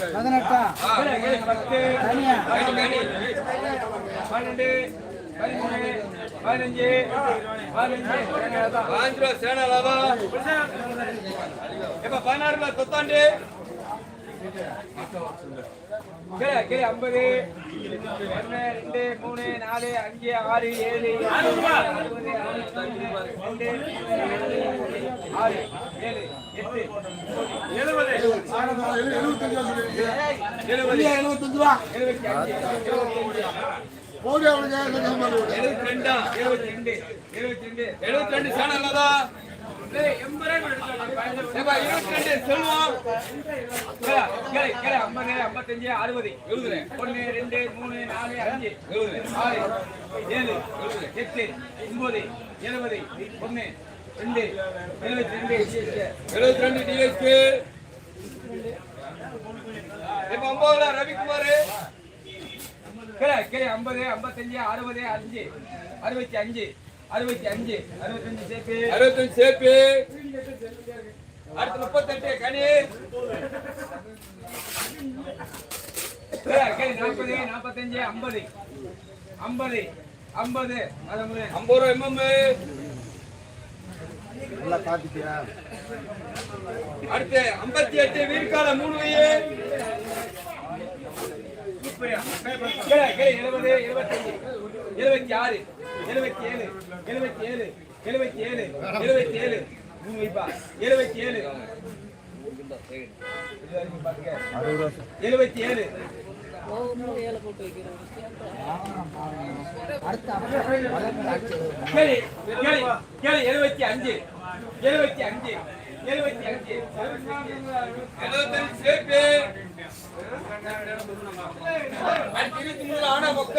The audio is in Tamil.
பதினெட்டா? பத்து பன்னெண்டு பதிமூணு பதினஞ்சு பதினஞ்சு. சேனலாவா? இப்ப பதினாறு தொத்தாண்டு கீழே ஐம்பது ஒன்று ரெண்டு மூணு நாலு அஞ்சு ஆறு ஏழு அறுபது ரெண்டு ஆறு ஏழு எட்டு எழுபது எழுபத்தஞ்சு ரூபா எழுபத்தி அஞ்சு எழுபத்தி அவனுக்கு எழுபத்தி ரெண்டா எழுபத்தி ரெண்டு எழுபத்தி ரெண்டு எழுபத்தி ரெண்டு சேனல்லதா இருபத்தி ரெண்டு ஐம்பது ஐம்பத்தஞ்சு அறுபது எழுபது ரெண்டு மூணு நாலு அஞ்சு ஆறு ஏழு எட்டு ஒன்பது எழுபது ரெண்டு எழுபத்தி ரெண்டு எழுபத்தி ரெண்டு டிஎஸ்பி இப்ப ஒன்பதுல ரவிக்குமார் ஐம்பது ஐம்பத்தஞ்சு அறுபது அஞ்சு அறுபத்தி அஞ்சு அறுபத்தி அஞ்சு அறுபத்தஞ்சு அறுபத்தஞ்சு சேர்ப்பு அடுத்து முப்பத்தெட்டு கனி நாற்பது நாற்பத்தஞ்சு ஐம்பது. ஐம்பது ஐம்பது. ஐம்பது ரூபா எம்எம் அடுத்து ஐம்பத்தி எட்டு வீர்கால மூணு வையே. எழுபது எழுபத்தஞ்சு எழுபத்தி ஆறு. எழுபத்தி ஏழு எழுபத்தி ஏழு எழுபத்தி ஏழு எழுபத்தி ஏழு. மூணு வைப்பா எழுபத்தி ஏழு. எழுபத்தி ஏழு. எழுபத்தி அஞ்சு எழுபத்தி அஞ்சு எழுபத்தி அஞ்சு. எழுபத்தஞ்சு சேர்ப்பு இருபத்தி மூணு ஆனா மொக்க.